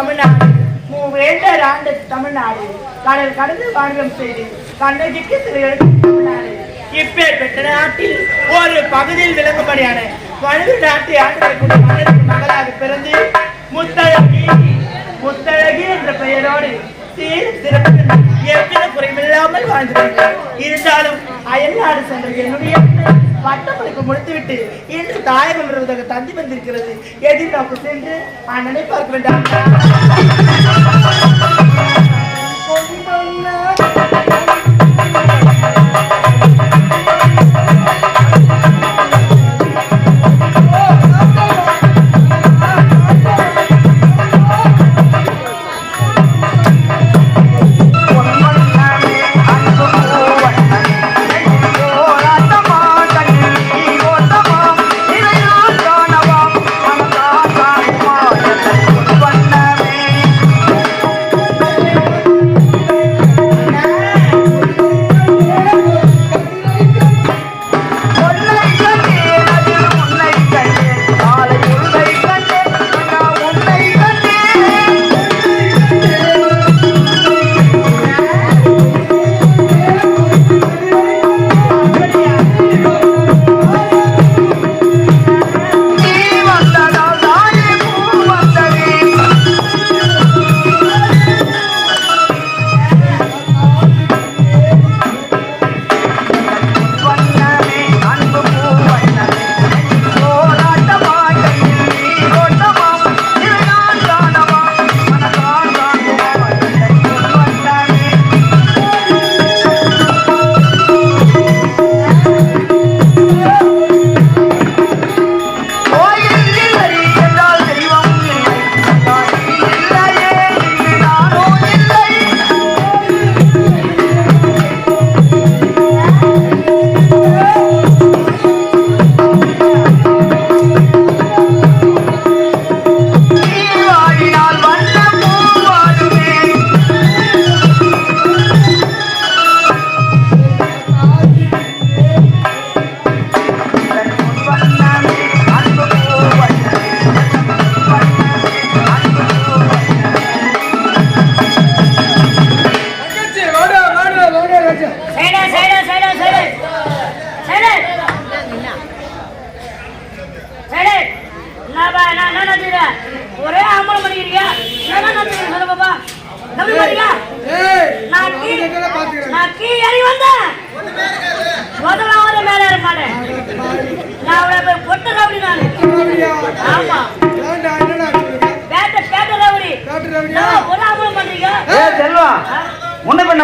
தமிழ்நாடு. மூவேண்டர் ஆண்டது தமிழ்நாடு. கடல் கடந்து வாணிகம் செய்து கண்ணகிக்கு திரு எடுத்தது தமிழ்நாடு. இப்பேற்பட்ட நாட்டில் ஒரு பகுதியில் விளங்கும்படியான வலது நாட்டை ஆண்டக்கூடிய மன்னருக்கு மகளாக பிறந்து முத்தழகி முத்தழகி என்ற பெயரோடு சிறப்பு எவ்வித குறைவில்லாமல் வாழ்ந்து இருந்தாலும் அயல்நாடு சென்ற என்னுடைய பட்டப்படிப்பு முடித்துவிட்டு இன்று தாயகம் வருவதாக தந்தி வந்திருக்கிறது. எதிர்நோக்கு சென்று அண்ணனை பார்க்க வேண்டாம்.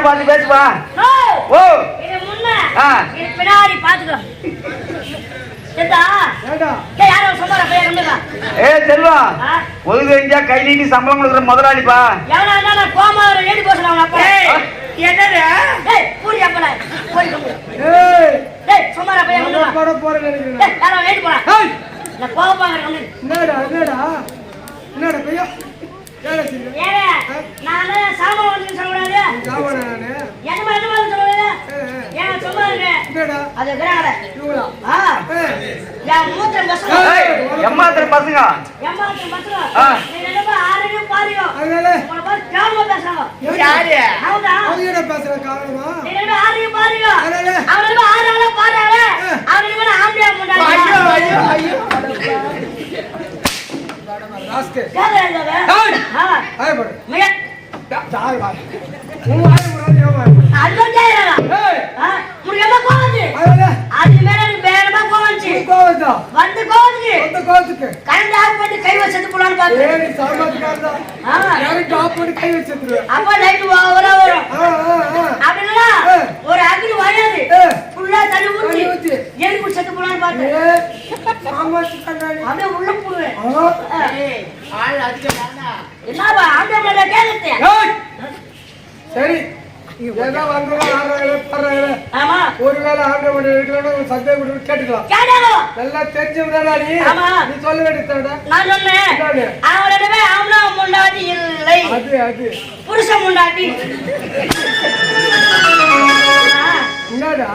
பார்த்து பேசுவா ஓ. இது முன்ன. ஆ. இது பின்னாடி பாத்துக்கோ. ஏ தெரிஞ்சா கை நீட்டி சம்பளம் கொடுக்குற முதலாளிப்பா கோமா வர ஏடி போசலாம் அவன அப்பா ஏய், என்னது டேய் பூரி அப்பல போய் கம்பு ஏய், டேய் சொன்னாரா பையன் நான் நம்புங்க போட போறேன்னு நினைக்கிறேன். டேய் யாரோ ஏடி போறா ஏய், நான் கோவப்பாங்க கம்பு என்னடா, என்னடா? என்னடா பையா? ஏடா செய்யுற? ஏங்க நான் தான் சாம வந்து சொல்லக்கூடாது ஜாவானா நானு? என்ன மாதிரி என்ன மாதிரி சொல்லக்கூடாது ஏய், ஏய், ஏன் சொன்னாருங்க என்னடா? அது இருக்கிறாங்க இவங்களா? ஆ ஏய், என் மூத்திரம் பசங்க ஏய், எம்மாத்திர பசங்க எம்மாத்திரம் பசங்க ஆ. நீ என்னப்பா ஆரோக்கியம் பாருங்க அதனால உங்களை பார்த்து கேவலமா பேசுறாங்க யாரு அவன்டா அவங்க என்ன பேசுற காரணமா? நீ என்னப்பா ஆரோக்கியம் பாருங்க அதனால? அவன் என்னப்பா ஆறாளா பாடுறாளே அவன் என்னப்பா ஆம்பியா ஐயோ முன்னாடி ஐயோ ஐயோ ராஸ்கே. கேக்குறாங்க ஏய், ஆ ஆயப்படு. மிக ஜா- ஜாய் வாய். உன் வாய் முன்னாடி என் வாய். அதுதான் கேக்குறாங்க ஏய், ஆ உனக்கு என்ன கோவம் வந்து அதனால? அது மேல கோவம் வந்துச்சு? உன் கோவத்தா? வந்து கோவத்துக்கு. அந்த கோவத்துக்கு? கரண்ட் ஆஃப் பண்ணி கை வச்சது போலான்னு பார்த்தேன் ஏய், நீ சாமர்த்தியக்காரன்டா. ஆமா பண்ணி கை வச்சிருந்துருவேன். அப்ப லைட் ஓவரா வரும். அப்படின்னா. ஒரு அக்னி வராது. ஃபுல்லா தண்ணி ஊத்தி ஊத்தி. எலி குடிச்சது போலான்னு பார்த்தேன் நீ. அப்படியே உள்ள போடுவேன் ஆள் அதிகமானா என்னப்பா ஆண்டை மேல கேக்குறது ஏய், சரி ஏதோ வந்தவங்க ஆடுறாங்களே, பாடுறாங்களே. ஆமா ஒருவேளை இருக்கலன்னா ஒரு சந்தேகம் கேட்டுக்கலாம். கேட்டாலோ நல்லா தெரிஞ்சவனா நீ. நீ சொல்ல வேண்டியதா நான் சொன்னேன்? அவனிடமே முண்டாட்டி இல்லை. அது அது. புருஷ முண்டாட்டி. என்னடா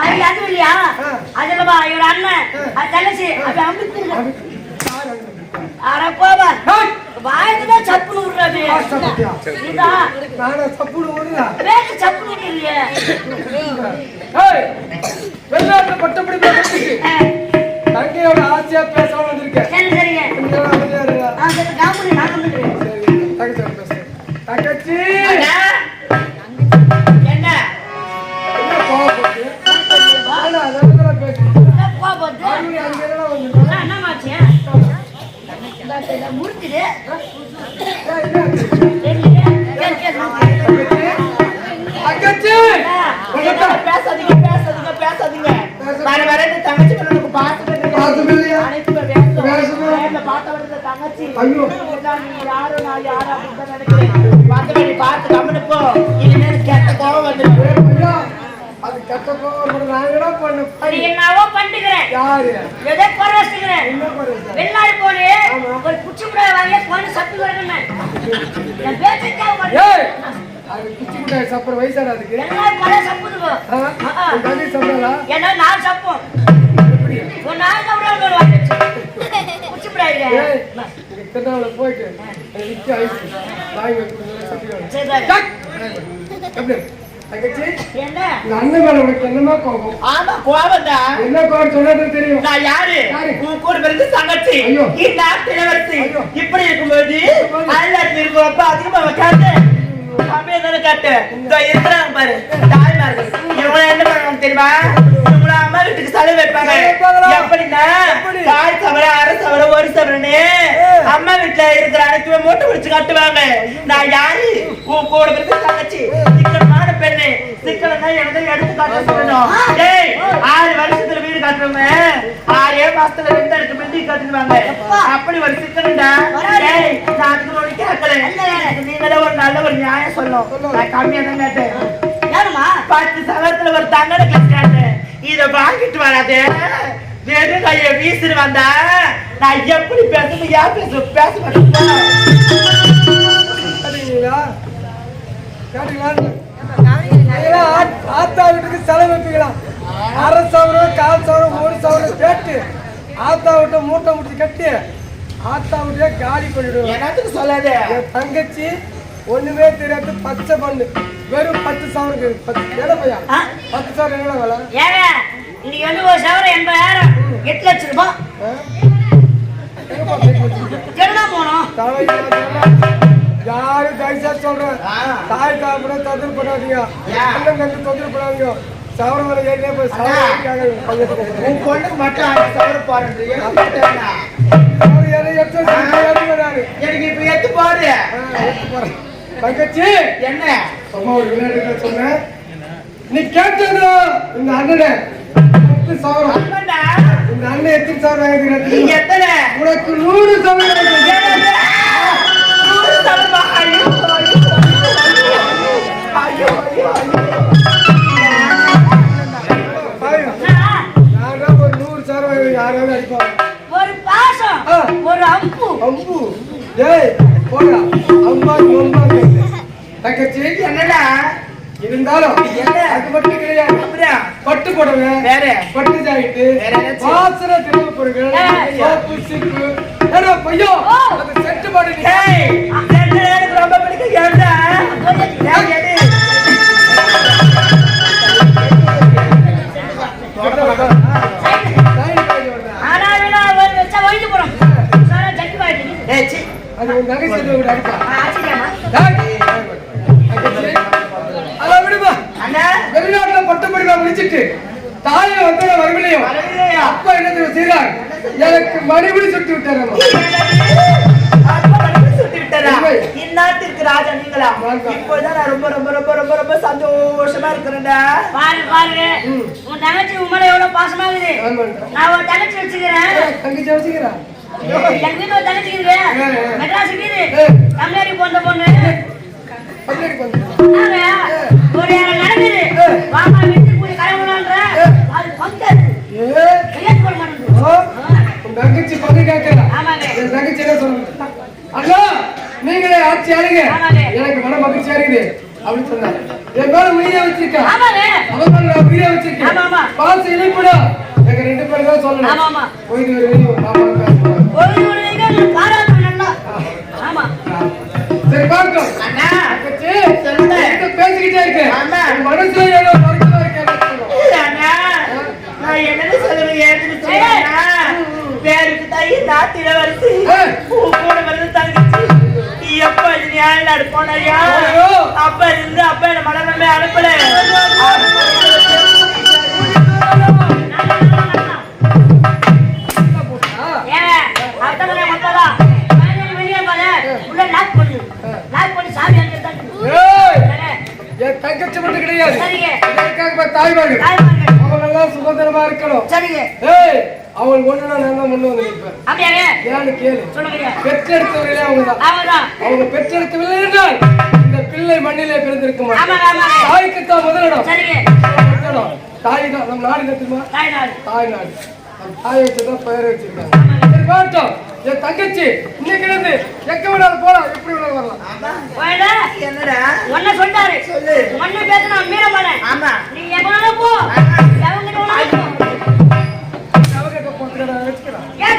அது அது இல்லையா. அது இல்லப்பா இவர் அண்ணன். அது தங்கச்சி. யார் அங்க? அட போவா ஏய், வாயத்துல சப்புனு விடுறாரு ஓடுதா வேட்டு சப்புனு ஐயோ. இதுதான் நீ யாரு நான் யாரு பார்த்து கம்முனு போ இனிமேல் கெட்ட கோவம் வந்துடும் ஏய், ஐயா, அது கெட்ட கோவம். நான்? சரி என்னவோ பண்ணிக்கிறேன் யாரு? எதை குறை வச்சுக்கிறேன்? வெளிநாடு போனே. ஒரு குச்சி முறை வாங்கி போன சத்து வரணுமே. என் பேச்சை கேட்க ஏய், அது குச்சி மிட்டாய் சாப்பிடுற வயசாடா அதுக்கு? எல்லாரும் பழைய தங்கச்சி சாப்பிடலா? ஏன்னா நான் சப்போம். ஒரு நாள் சாப்பிட குச்சி திருநாவுல போயிட்டு விக்கி ஐஸ் அண்ணன் மேல உனக்கு என்னமா கோபம்? ஆமா தான் என்ன கோபம் சொன்னது தெரியும். நான் யாரு? உன் கூட பிறந்த தங்கச்சி. இளவரசி. ஐயோ. இப்படி இருக்கும்போது அல்லாட்டு இருக்கப்ப அதிகமா கேட்டு அப்படியே தானே கேட்டு இந்த இருக்கிறாங்க பாரு தாய்மார்கள். இவங்க என்ன பண்ணுவாங்க தெரியுமா? இவங்கள அம்மா வீட்டுக்கு செலவு வைப்பாங்க? எப்படின்னா எப்படி? கால் சவர அரை சவர ஒரு சவரன்னு அம்மா வீட்டுல இருக்கிற அனைத்துமே மூட்டை பிடிச்சு கட்டுவாங்க. நான் யாரு? உன் கூட பிறந்த தங்கச்சி. சிக்கனமான பெண்ணு. சிக்கனா எனக்கு எடுத்து காட்ட சொல்லணும். டேய் ஆறு வருஷத்துல வீடு கட்டுறவங்க. ரெண்டு அடுக்கு பில்டிங் கட்டுவாங்க அப்படி ஒரு சிக்கனண்டா ஒண்ணு கேட்கல நீங்களே ஒரு நல்ல ஒரு நியாயம் சொல்லணும். நான் கம்மியா தான் கேட்டேன். ஏனுமா பத்து சவரத்துல ஒரு தங்கட கிளாஸ் கேட்டேன். இத வாங்கிட்டு வராதே. வெறும் கைய வீசிட்டு வந்தா நான் எப்படி பேசணும்? ஏன் பேச பேச ஆத்- ஆத்தா வீட்டுக்கு செலவு வைப்பீங்களா? அரை சவரம், கால் சவரம், ஒரு சவரம் கேட்டு ஆத்தா வீட்டை மூட்டை முடிச்சு கட்டி ஆத்தா வீட்டையே காலி பண்ணிடுவோம் என்னத்துக்கு சொல்லாதே? என் தங்கச்சி ஒண்ணுமே தெரியாது பச்சை பண்ணு. வெறும் பத்து சவரம் இருக்கு. பத்து எவ்வளோ பையா? பத்து சவரம் என்ன விலை? ஏங்க இன்னைக்கு வந்து ஒரு சவரம் எண்பதாயிரம் எட்டு லட்சம் ரூபாய்? கெடுதா போனோம்? யாரும் தயசா சொல்றேன் தாய் தாப்பட தொந்தரவு பண்ணாதீங்க. தொந்தரவு பண்ணாதீங்க. சவரம் வரை ஏறினே போய் உன் பொண்ணுக்கு மட்டும் ஆயிரம் சவரம் போடுறது எனக்கு இப்ப எத்து போடு. தங்கச்சி. என்ன? அம்மா ஒரு விளையாட்டு சொன்னேன். நீ கேட்டது இந்த அண்ணனை. பத்து சவரம். இந்த அண்ணன் எத்தனை சவரம் உனக்கு நூறு சவரம் டேய் போடா. அம்மா அம்மா தங்கச்சி என்னடா? இருந்தாலும் என்ன? அது மட்டும் கிடையாது. அப்படியா? பட்டு புடவை வேற. பட்டு ஜாக்கெட்டு? வாசனை திரும்ப பொருட்கள் ஏய். சோப்பு சிப்பு ஏடா பையோ. வெளிநாட்டுல முடிச்சிட்டு வந்து வரவில்லையோ? வரவில்லையா? அப்பா என்ன செய்றார்? எனக்கு மணிபடி சுட்டு? உண்மை. இந்நாட்டிற்கு ராஜா நீங்களா. இப்போதான் நான் ரொம்ப ரொம்ப ரொம்ப ரொம்ப ரொம்ப சந்தோஷமா இருக்கிறேன்டா. பாரு பாருங்க. உன் தங்கச்சி உண்மையில எவ்வளவு பாசமா இருக்குது. நான் ஒரு தங்கச்சி வச்சுக்கிறேன். தங்கச்சி வச்சுக்கிறா? எங்க வீட்டுல ஒரு தங்கச்சி ஏ. மெட்ராஸ் இருக்குது. தமிழ்நாடு போன்ற பொண்ணு ஒரு நேரம் நடக்குது. வாமா வெட்டி போய் கலவலான்ற அது உன் தங்கச்சி பங்கு ஆமாங்க என் தங்கச்சி என்ன சொல்லுங்க அண்ணா நீங்களே ஆட்சி ஆளுங்க. எனக்கு மன மகிழ்ச்சியா இருக்குது. அப்படின்னு சொன்னாரு. என் மேல உயிரை வச்சிருக்கா. ஆமாங்க அவன் மேல நான் உயிரை வச்சிருக்கேன். பாச இணைப்புடா எங்க ரெண்டு பேரும் தான் ஆமா, சொல்லணும் ஆமா. போயிட்டு வருவீங்க பேசிக்கிட்டே. உன் மனசுல ஏதோ அண்ணா, நான் என்னன்னு சொல்லுவேன் பேருக்கு தாய் நாட்டில வருது. கூட வருது தங்கச்சி. நீ எப்ப இது ஞாயிறு போனையா ஐயோ. அப்ப இருந்து அப்ப என்ன மனநம்பி அனுப்பல. கிடையாது. இதற்காக தாய்மார்கள். அவங்க எல்லாம் சுதந்திரமா இருக்கணும். சரிங்க. ஏய் அவள் ஒண்ணு நான் முன்ன வந்து நிற்பேன். அப்படியாங்க? ஏன்னு கேளு. சொல்லுங்க பெற்றெடுத்தவர்களே அவங்கதான். அவங்க பெற்றெடுக்கவில்லை என்றால் இந்த பிள்ளை மண்ணிலே பிறந்திருக்க மாட்டான். ஆமாங்க ஆமாங்க. தாய்க்கு தான் முதலிடம். தாய் தான். நம் நாடு தெரியுமா தாய் நாடு. தாயை வச்சுதான் பெயர் வச்சிருக்காங்க. சரி, பாட்டோம் என் தங்கச்சி இன்னைக்கு இருந்து எங்க வரலாம் என்னடா? ஒன்ன சொல்லிட்டாரு சொல்லு. ஒன்னு பேச நான் மீற மாட்டேன். ஆமா. நீ எவனாலும் போ. எவங்கிட்ட வேணாலும் போ அவகிட்ட போட்டுக்கடா, வச்சுக்கடா. ஏன்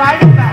படிப்பேன்